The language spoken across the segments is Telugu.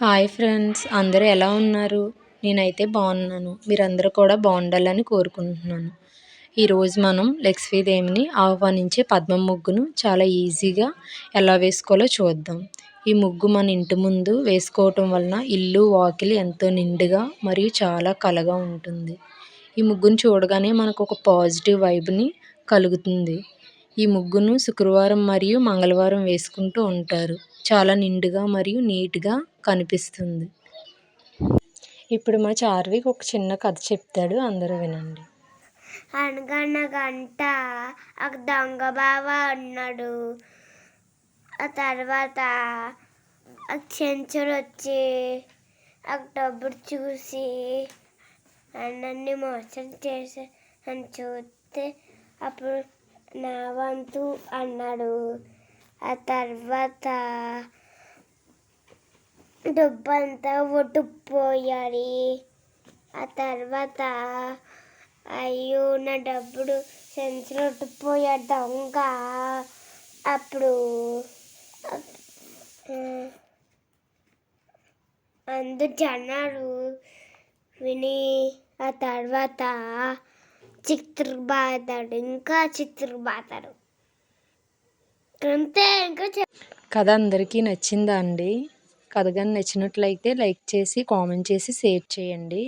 హాయ్ ఫ్రెండ్స్ అందరూ ఎలా ఉన్నారు? నేనైతే బాగున్నాను. మీరందరూ కూడా బాగుండాలని కోరుకుంటున్నాను. ఈరోజు మనం లక్ష్మీదేవిని ఆహ్వానించే పద్మం ముగ్గును చాలా ఈజీగా ఎలా వేసుకోవాలో చూద్దాం. ఈ ముగ్గు మన ఇంటి ముందు వేసుకోవటం వలన ఇల్లు వాకిలి ఎంతో నిండుగా మరియు చాలా కలగా ఉంటుంది. ఈ ముగ్గును చూడగానే మనకు ఒక పాజిటివ్ వైబ్ని కలుగుతుంది. ఈ ముగ్గును శుక్రవారం మరియు మంగళవారం వేసుకుంటూ ఉంటారు. చాలా నిండుగా మరియు నీట్గా కనిపిస్తుంది. ఇప్పుడు మా చార్విక్ ఒక చిన్న కథ చెప్తాడు. అందరూ వినండి. అనగనగంట ఒక దొంగ బావ ఉన్నాడు. ఆ తర్వాత ఆ చెంచుడు వచ్చి ఆ డబ్బులు చూసి అన్నీ మోసం చేసే అని చూస్తే అప్పుడు నా వంతు అన్నాడు. ఆ తర్వాత డబ్బంతా ఒట్టుకుపోయాలి ఆ తర్వాత అయ్యో నా డబ్బులు సెన్సులు ఒట్టుకుపోయాడు దొంగ. అప్పుడు అందు జనాలు విని ఆ తర్వాత చిత్రబాతాడు ఇంకా చిత్రబాతాడు అంతే ఇంకా కథ అందరికీ నచ్చిందా అండి? కథ కానీ నచ్చినట్లయితే లైక్ చేసి కామెంట్ చేసి షేర్ చేయండి.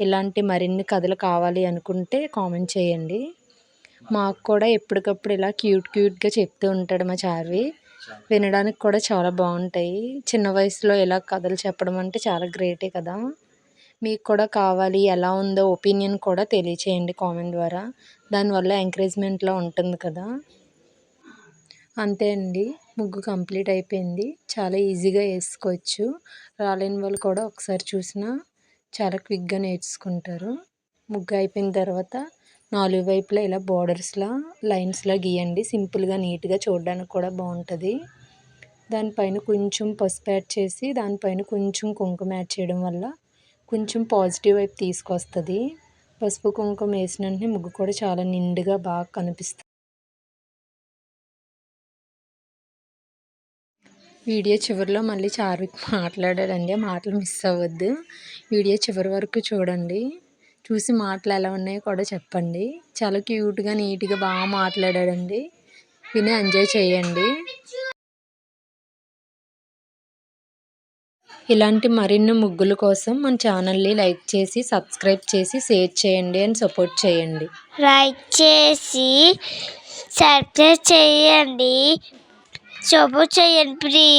ఇలాంటి మరిన్ని కథలు కావాలి అనుకుంటే కామెంట్ చేయండి. మాకు కూడా ఎప్పటికప్పుడు ఇలా క్యూట్ క్యూట్గా చెప్తూ ఉంటాడు మా చార్వి. వినడానికి కూడా చాలా బాగుంటాయి. చిన్న వయసులో ఇలా కథలు చెప్పడం అంటే చాలా గ్రేటే కదా. మీకు కూడా కావాలి ఎలా ఉందో ఒపీనియన్ కూడా తెలియచేయండి కామెంట్ ద్వారా. దానివల్ల ఎంకరేజ్మెంట్లో ఉంటుంది కదా. అంతే అండి. ముగ్గు కంప్లీట్ అయిపోయింది. చాలా ఈజీగా వేసుకోవచ్చు. రాలేని వాళ్ళు కూడా ఒకసారి చూసినా చాలా క్విక్గా నేర్చుకుంటారు. ముగ్గు అయిపోయిన తర్వాత నాలుగు వైపులా ఇలా బార్డర్స్లా లైన్స్లా గీయండి. సింపుల్గా నీట్గా చూడడానికి కూడా బాగుంటుంది. దానిపైన కొంచెం పసుపు యాడ్ చేసి దానిపైన కొంచెం కుంకుమ యాడ్ చేయడం వల్ల కొంచెం పాజిటివ్ వైపు తీసుకొస్తుంది. పసుపు కుంకుమ వేసిన వెంటనే ముగ్గు కూడా చాలా నిండుగా బాగా కనిపిస్తుంది. వీడియో చివరిలో మళ్ళీ చార్విక్ మాట్లాడాడండి మాటలు మిస్ అవ్వద్దు. వీడియో చివరి వరకు చూడండి. చూసి మాటలు ఎలా ఉన్నాయో కూడా చెప్పండి. చాలా క్యూట్గా నీట్గా బాగా మాట్లాడాడండి. విని ఎంజాయ్ చేయండి. ఇలాంటి మరిన్ని ముగ్గుల కోసం మన ఛానల్ని లైక్ చేసి సబ్స్క్రైబ్ చేసి షేర్ చేయండి అని సపోర్ట్ చేయండి. లైక్ చేసి సబ్స్క్రైబ్ చేయండి. సపోర్ట్ చేయండి ప్లీజ్